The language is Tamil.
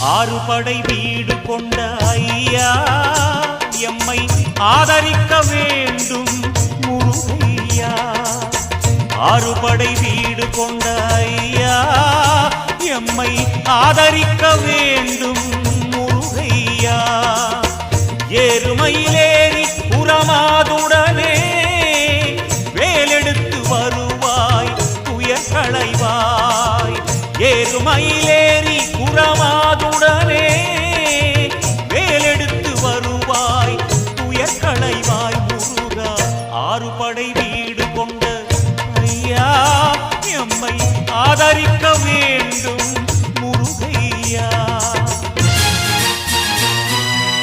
ஆறு படை வீடு கொண்ட ஐயா எம்மை ஆதரிக்க வேண்டும் முருகையா. ஆறு படை வீடு கொண்ட ஐயா எம்மை ஆதரிக்க வேண்டும் முருகையா. ஏறுமையிலேறி புறமாதுடனே வேலெடுத்து வருவாய் துயர் களைவாய். ஏறுமையிலே அடைவாய் முருகா. ஆறு படை வீடு